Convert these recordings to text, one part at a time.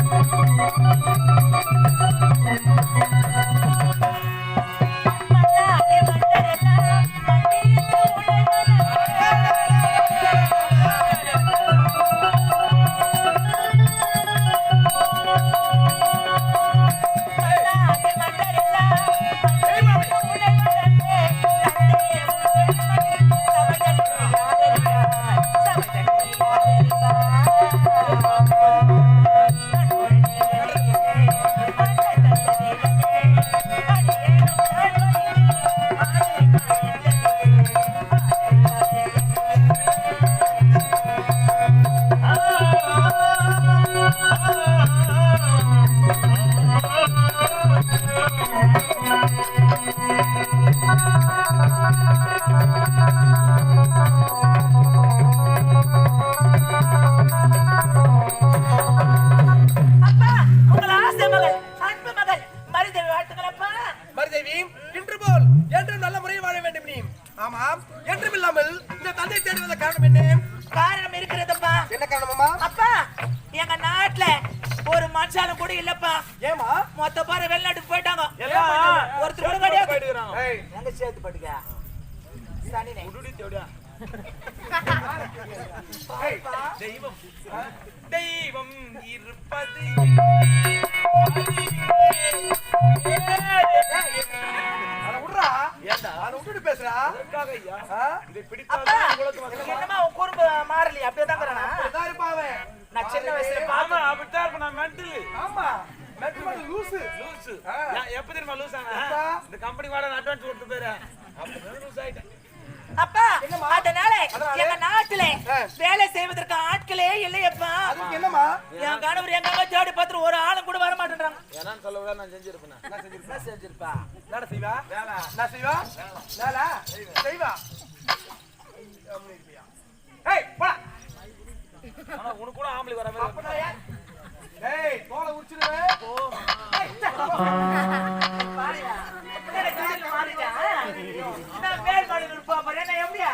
அப்பா உங்கள் காரணம் என்ன? காரணம் இருக்கிறதப்பா என்ன காரணமாமா அப்பா எங்க நாட்டுல ஒரு மனுஷாலும் கூட இல்லப்பா. ஏமா மொத்த பாரு வெளிநாட்டுக்கு போயிட்டாங்க. ஒருத்தர் கூட கிடையாது. எங்க சேர்த்து ஏய் தெய்வம். தெய்வம் இருப்பது. பேசுறா? இதை குறும்பு மாறலையே? அப்படியே தான் நான் சின்ன வயசுல ஆமா அப்படித்தான் இருப்ப நான் மென்டல் ஆமா. லூசு. ஆ. யா- எப்ப தெரியுமா லூஸ் ஆனா? இந்த கம்பெனி வாடகை அட்வான்ஸ் கொடுத்து பேரு. அப்ப லூஸ் ஆயிட்டேன் அப்பா? அதனால? எங்க நாட்டுல. வேலை செய்வதற்கு ஆட்களே இல்லையப்பா. அதுக்கு என்னமா என் கணவர் எங்க தேடி பார்த்துட்டு ஒரு ஆளும் கூட வர மாட்டேன்றாங்க. ஏன்னான்னு சொல்ல நான் செஞ்சிருப்பேன்? என்ன செஞ்சிருப்பா? என்ன செஞ்சிருப்பா? என்னடா செய்வா? வேலை. என்ன செய்வா? வேலை. செய்வா. ஏய் போடா. ஆனா உனக்கு கூட ஆம்பளை வர மாதிரி அப்ப நான் ஏன்? ஏய் தோலை உரிச்சிடுவேன் பாருயா. பின்னாடி காலையில மாறிட்டா? நான் மேல் மாடியில இருப்பா பாரு, என்ன எப்படியா?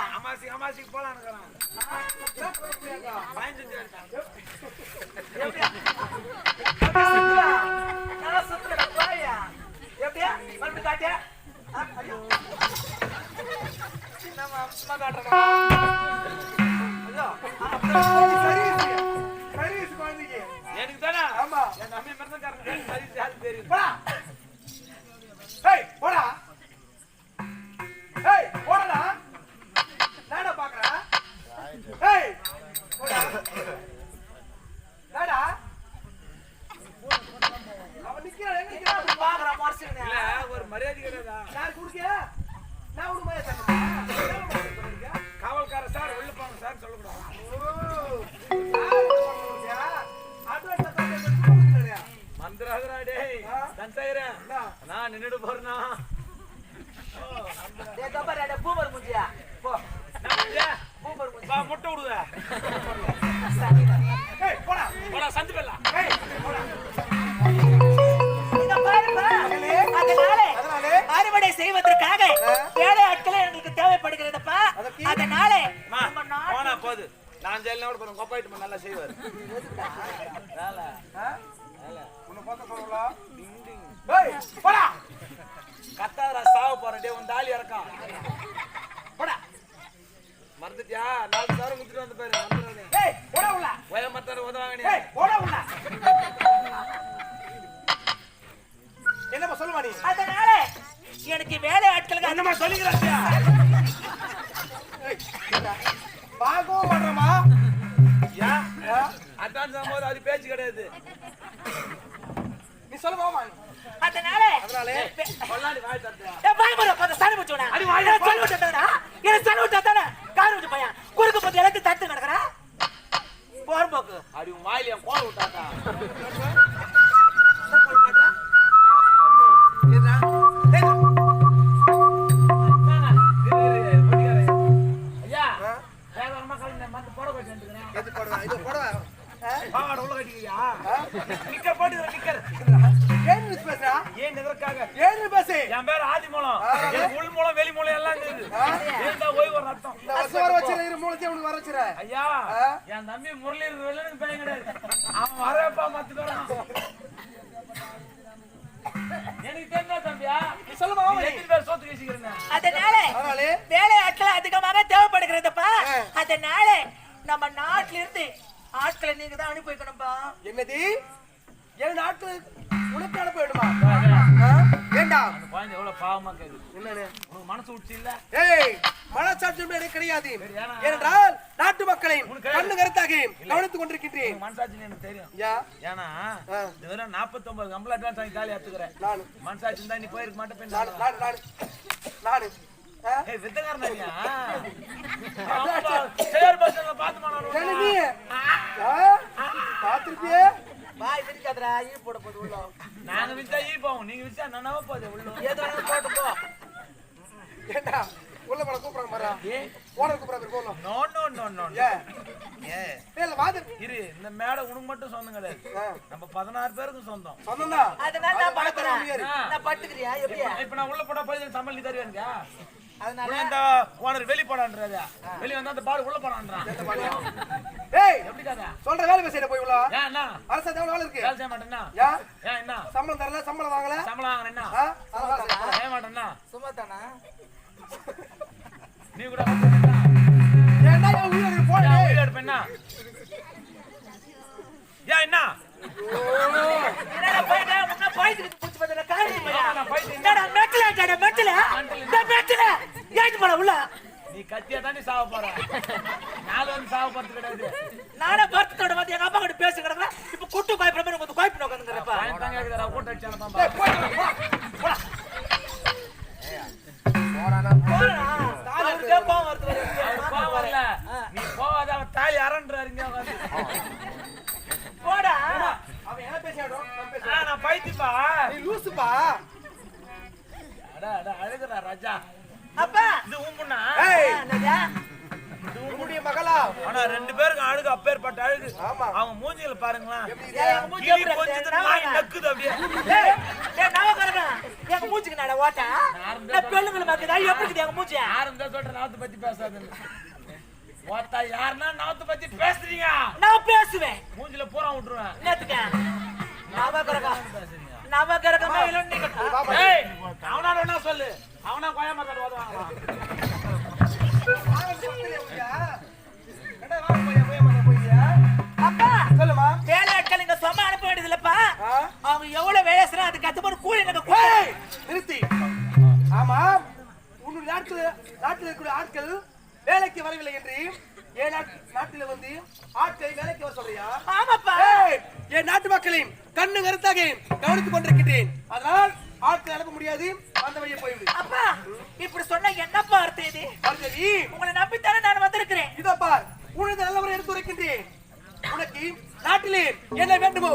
எனக்கு தானே? ஆமா. என் தம்பி மிருந்தக்காரன் தெரியும் ஜெயில கூட போறேன் கொப்பாயிட்டு நல்லா செய்வார். வேலை. டிங் டிங். கத்தாதரா சாவ போறேன் டே உன் தாலி இறக்கம் போடா. மறந்துட்டியா? நாலு சாரம் குத்துட்டு வந்து பாரு மந்திராதே ஒய மத்தார உதவாங்க நீ என்னமா சொல்லுமா நீ? அதனால எனக்கு வேலை ஆட்களுக்கு என்னமா சொல்லிக்கிறாச்சியா அட்வான்ஸ் ஆகும்போது அது பேச்சு கிடையாது நீ சொல்லுவாமா அதனால அதனால? கொள்ளாடி வாய் தட்டுறா ஏய், வாய் மூடு, கொஞ்சம் சளி பிடிச்சுக்கோண்ணா. அடி வாய் எனக்கு? எனக்கு சளி பிடிச்சதானே? காது பிடிச்ச பையன். குறுக்கு பத்தி எல்லாத்தையும் தடுத்து கிடக்குறா. போர்போக்கு. அடி உன் வாயில என் கோல உள் மூலம் வெளி மூலம் எல்லாம் ஒரு ரத்தம். வர பேசுற ஐயா ஆ? என் தம்பி முரளி கிடையாது. அவன் மத்து எனக்கு தெரிஞ்சா தம்பியா சொல்லுமா நீ எத்தனை பேர் சோத்து அதனால அதனாலே? வேலையாட்கள் அதிகமாக தேவைப்படுகிறதுப்பா. அதனால நம்ம நாட்டில இருந்து ஆட்களை நீங்க தான் அனுப்பி வைக்கணும்பா. என்னது என் நாட்டு உனக்கு அனுப்ப வேண்டுமா? ஆ? வேண்டாம். அந்த குழந்தை எவ்வளவு பாவமா கேக்குது. என்னன்னு உனக்கு மனசு விட்டு இல்ல? ஏய் மனசாட்சி எனக்கு கிடையாது. ஏன்னா? ஏனென்றால் நாட்டு மக்களை உனக்கு கிடையாது. கண்ணு கருத்தாக கவனித்துக் கொண்டிருக்கின்றேன். மனசாட்சின்னு எனக்கு தெரியும். யா? ஏன்னா. இது வெறும் நாற்பத்தொன்பது கம்பல் அட்வான்ஸ் வாங்கி காலி எடுத்துக்கிறேன் நானு மனசாட்சி இருந்தா நீ போயிருக்க மாட்டேன் நானு நானு நானு வித்தகாரன் ஐயா சேர் பஸ்ல பாத்து ஏன்னு நீ ஆ? பார்த்திருப்பியே வாய் விரிக்காதடா ஈ போட போது உள்ள. நாங்க வித்தா ஈ போவோம். நீங்க வித்தா நன்னாவ போகுது உள்ள. ஏதோ ஒண்ணு போட்டு போ. ஏண்டா? உள்ள போட கூப்பிடுறாங்க பாரு. ஏ? ஓனர் கூப்பிடுறாங்க போலாம். நோ நோ நோ நோ ஏ? ஏ? இல்ல வாது. இரு இந்த மேடை உனக்கு மட்டும் சொந்தம் கிடையாது. நம்ம பதினாறு பேருக்கும் சொந்தம். சொந்தம்தான். அதனால நான் முடியாது. நான் பட்டுக்கிறியா? எப்படியா இப்ப நான் உள்ள போட்டா போய் சம்பளம் நீ தருவேங்க அதனால இந்த ஓனர் வெளி போடான்றாரு வெளி வந்தா அந்த பால் உள்ள போடான்றான் ஏய் எப்படி கதை? சொல்ற வேலை பேசிட்டு போய் உள்ள. ஏன் என்ன? அரசு எவ்வளவு வேலை இருக்கு? வேலை செய்ய மாட்டேன்னா யா ஏன்? என்ன? சம்பளம் தரல சம்பளம் வாங்கல. சம்பளம் வாங்குறேன் என்ன? செய்ய மாட்டேன்னா சும்மா தானா? நீ கூட வந்து ஏன்டா என் உயிரை? ஏன் உயிர் எடுப்பேன்னா ஏன் என்ன? என்னடா போயிட்டா? முன்ன போயிட்டு புடிச்சு வந்து காரி நான் போயிட்டு என்னடா மெட்டல டா மெட்டல? மெட்டல ஏத்து உள்ள? நீ கத்தியா தாண்டி சாவ போற? நாலு வந்து சாவ போறது கிடையாது. நானே பர்த்தோட வந்து எங்க அப்பா கிட்ட பேச கிடக்குறேன் இப்ப குட்டு குழப்பற மாதிரி உட்காந்துங்கிறப்ப பையன் தாங்க இருக்குதா கூட்ட வரல. நீ போவாத அவன் தாலி உட்கார்ந்து. போடா. அவன் என்ன பேசியாடும் நான் பைத்தியப்பா. நீ லூசுப்பா. அடா அடா அழுகுறா ராஜா. அப்பா. இது உம்புண்ணா ஏய். என்னடா உன்னுடைய மகளா? ஆனா ரெண்டு பேருக்கு அழுகு அப்பேற்பட்ட அழுகு. ஆமா. அவங்க மூஞ்சில பாருங்களேன். மூஞ்சி கிளி இருக்கு? நாய் நான் நக்குது அப்படியே. ஏய், ஏய், நவக்கரகா, எங்க மூச்சுக்கு நட ஓட்டா? நான் பாக்குதா எப்படி இருக்குது எங்க மூச்சு யாரும் தான் சொல்ற? நாத்து பத்தி பேசாதுன்னு ஓத்தா யாருன்னா நாத்து பத்தி பேசுறீங்க? நான் பேசுவேன். மூஞ்சில பூரா விட்டுருவேன். என்னத்துக்கு? நவக்கரகா பேசுறீங்க நவக்கரகமே இல்லை நீங்க ஏய் அவனா வேணா சொல்லு? அவனா கோயம்புத்தூர் சொல்லுமா வேலையாட்கள் இங்க சும்மா அனுப்ப வேண்டியது இல்லப்பா? அவங்க எவ்வளவு வேலை அதுக்கு கத்துப்போது கூலி எனக்கு ஏய், நிறுத்தி. ஆமா உன்னுடைய நாட்டு நாட்டில் இருக்கிற ஆட்கள் வேலைக்கு வரவில்லை என்று நாட்டு- நாட்டில வந்து ஆட்களை வேலைக்கு வர சொல்றியா? ஆமாப்பா. என் நாட்டு மக்களின் கண்ணு கருத்தாக கவனித்துக் கொண்டிருக்கின்றேன். அதனால் ஆட்களை அனுப்ப முடியாது. அந்த வழியை போய்விடு. அப்பா இப்படி சொன்னா என்னப்பா அர்த்தம் இது? பார்வதி, உங்களை நம்பித்தானே நான் வந்திருக்கிறேன். இதோ பார் உனது நல்லவரை எடுத்து உரைக்கின்றேன். உனக்கு நாட்டிலே என்ன வேண்டுமோ